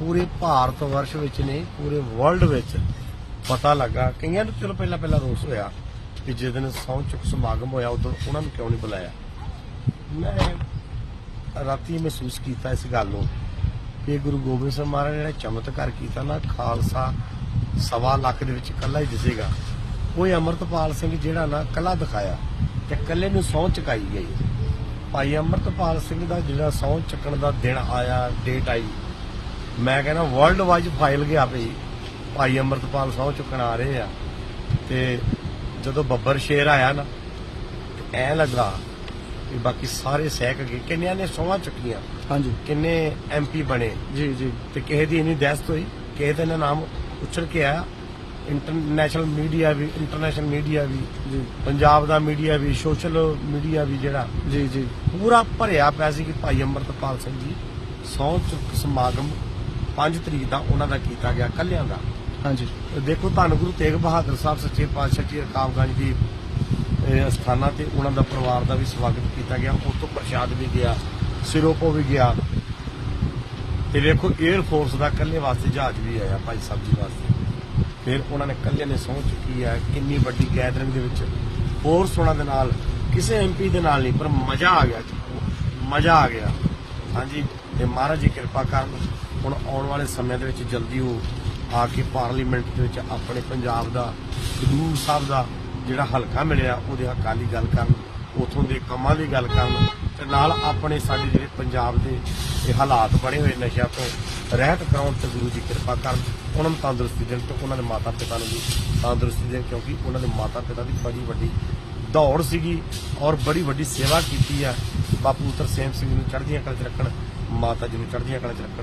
ਪੂਰੇ ਭਾਰਤ ਵਰਸ਼ ਵਿੱਚ ਨਹੀਂ ਪੂਰੇ ਵਰਲਡ ਵਿੱਚ ਪਤਾ ਲੱਗਾ। ਕਈਆਂ ਨੂੰ ਚਲੋ ਪਹਿਲਾਂ ਪਹਿਲਾਂ ਰੋਸ ਹੋਇਆ ਕਿ ਜਿਸ ਦਿਨ ਸਹੁੰ ਚੁੱਕ ਸਮਾਗਮ ਹੋਇਆ, ਉਦੋਂ ਉਹਨਾਂ ਨੂੰ ਕਿਉਂ ਨਹੀਂ ਬੁਲਾਇਆ? ਮੈਂ ਰਾਤੀ ਮਹਿਸੂਸ ਕੀਤਾ ਇਸ ਗੱਲ ਨੂੰ ਕਿ ਗੁਰੂ ਗੋਬਿੰਦ ਸਿੰਘ ਮਹਾਰਾਜ ਨੇ ਚਮਤਕਾਰ ਕੀਤਾ ਨਾ, ਖਾਲਸਾ ਸਵਾ ਲੱਖ ਦੇ ਵਿੱਚ ਇਕੱਲਾ ਹੀ ਦਿਸੇਗਾ। ਉਹ ਹੀ ਅਮਰਤਪਾਲ ਸਿੰਘ ਜਿਹੜਾ ਨਾ ਕੱਲਾ ਦਿਖਾਇਆ ਤੇ ਇਕੱਲੇ ਨੂੰ ਸਹੁੰ ਚੁਕਾਈ ਗਈ। ਭਾਈ ਅਮਰਤਪਾਲ ਸਿੰਘ ਦਾ ਜਿਹੜਾ ਸਹੁੰ ਚੱਕਣ ਦਾ ਦਿਨ ਆਇਆ ਡੇਟ ਆਈ ਮੈਂ ਕਹਿੰਦਾ ਵਰਲਡ ਵਾਈਜ਼ ਫਾਈਲ ਗਿਆ ਭਈ ਭਾਈ ਅਮਰਤਪਾਲ ਸਹੁੰ ਚੁੱਕਣ ਆ ਰਹੇ ਆ। ਤੇ ਜਦੋਂ ਬੱਬਰ ਸ਼ੇਰ ਆਇਆ ਨਾ ਐ ਲੱਗਾ ਕਿ ਬਾਕੀ ਸਾਰੇ ਸਹਿਕ ਗਏ ਕਿੰਨਿਆਂ ਨੇ ਸਹੁੰਆਂ ਚੁੱਕੀਆਂ? ਹਾਂਜੀ। ਕਿੰਨੇ ਐਮਪੀ ਬਣੇ? ਜੀ ਜੀ। ਤੇ ਕਿਸੇ ਦੀ ਇੰਨੀ ਦਹਿਸ਼ਤ ਹੋਈ? ਕਿਸੇ ਦਾ ਨਾਮ ਉੱਛਲ ਕੇ ਆਇਆ? ਇੰਟਰਨੈਸ਼ਨਲ ਮੀਡੀਆ ਵੀ ਇੰਟਰਨੈਸ਼ਨਲ ਮੀਡੀਆ ਵੀ ਜੀ। ਪੰਜਾਬ ਦਾ ਮੀਡੀਆ ਵੀ ਸੋਸ਼ਲ ਮੀਡੀਆ ਵੀ ਜਿਹੜਾ ਜੀ ਜੀ। ਪੂਰਾ ਭਰਿਆ ਪਿਆ ਸੀ ਕਿ ਭਾਈ ਅੰਮ੍ਰਿਤਪਾਲ ਸਿੰਘ ਜੀ ਸਹੁੰ ਚੁੱਕ ਸਮਾਗਮ 5 ਤਰੀਕ ਦਾ ਉਹਨਾਂ ਦਾ ਕੀਤਾ ਗਿਆ ਕੱਲਿਆਂ ਦਾ। ਹਾਂਜੀ। ਦੇਖੋ ਧੰਨ ਗੁਰੂ ਤੇਗ ਬਹਾਦਰ ਸਾਹਿਬ ਸੱਚੇ ਪਾਤਸ਼ਾਹ ਜੀ ਰਕਾਬਗੰਜ ਦੀ ਇਹ ਅਸਥਾਨਾਂ ਤੇ ਉਹਨਾਂ ਦਾ ਪਰਿਵਾਰ ਦਾ ਵੀ ਸਵਾਗਤ ਕੀਤਾ ਗਿਆ। ਉਸ ਤੋਂ ਪ੍ਰਸ਼ਾਦ ਵੀ ਗਿਆ ਸਿਰੋਪੋ ਵੀ ਗਿਆ। ਤੇ ਵੇਖੋ 에ਅਰ ਫੋਰਸ ਦਾ ਕੱਲੇ ਵਾਸਤੇ ਜਹਾਜ਼ ਵੀ ਆਇਆ ਭਾਈ ਸਾਹਿਬ ਜੀ ਵਾਸਤੇ। ਫਿਰ ਉਹਨਾਂ ਨੇ ਕੱਲੇ ਨੇ ਸਹੁੰ ਚੁੱਕੀ ਹੈ ਕਿੰਨੀ ਵੱਡੀ ਗੈਦਰਿੰਗ ਦੇ ਵਿੱਚ। ਫੋਰਸ ਉਹਨਾਂ ਦੇ ਨਾਲ ਕਿਸੇ ਐਮਪੀ ਦੇ ਨਾਲ ਨਹੀਂ ਪਰ ਮਜ਼ਾ ਆ ਗਿਆ। ਮਜ਼ਾ ਆ ਗਿਆ। ਹਾਂਜੀ ਤੇ ਮਹਾਰਾਜ ਜੀ ਕਿਰਪਾ ਕਰਨ। ਹੁਣ ਆਉਣ ਵਾਲੇ ਸਮੇਂ ਦੇ ਵਿੱਚ ਜਲਦੀ ਉਹ ਆ ਕੇ ਪਾਰਲੀਮੈਂਟ ਦੇ ਵਿੱਚ ਆਪਣੇ ਪੰਜਾਬ ਦਾ ਹਜ਼ੂਰ ਸਾਹਿਬ ਦਾ ਜਿਹੜਾ ਹਲਕਾ ਮਿਲਿਆ, ਉਹਦੇ ਹੱਕਾਂ ਦੀ ਗੱਲ ਕਰਨ, ਉਥੋਂ ਦੇ ਕੰਮਾਂ ਦੀ ਗੱਲ ਕਰਨ ਤੇ ਨਾਲ ਆਪਣੇ ਸਾਡੇ ਜਿਹੜੇ ਪੰਜਾਬ ਦੇ ਇਹ ਹਾਲਾਤ ਬਣੇ ਹੋਏ ਨਸ਼ਿਆਂ ਤੋਂ ਰਹਿਤ ਕਰਾਉਣ ਤੇ ਗੁਰੂ ਜੀ ਕਿਰਪਾ ਕਰਨ, ਉਹਨਾਂ ਨੂੰ ਤੰਦਰੁਸਤੀ ਦੇਣ ਤੇ ਉਹਨਾਂ ਦੇ ਮਾਤਾ ਪਿਤਾ ਨੂੰ ਵੀ ਤੰਦਰੁਸਤੀ ਦੇਣ ਕਿਉਂਕਿ ਉਹਨਾਂ ਦੇ ਮਾਤਾ ਪਿਤਾ ਦੀ ਬੜੀ ਵੱਡੀ ਦੌੜ ਸੀਗੀ ਔਰ ਬੜੀ ਵੱਡੀ ਸੇਵਾ ਕੀਤੀ ਆ। ਬਾਪੂ ਤਰਸੇਮ ਸਿੰਘ ਨੂੰ ਚੜ੍ਹਦੀਆਂ ਕਲਾ ਚ ਰੱਖਣ, ਮਾਤਾ ਜੀ ਨੂੰ ਚੜ੍ਹਦੀਆਂ ਕਲਾ ਚ ਰੱਖਣ।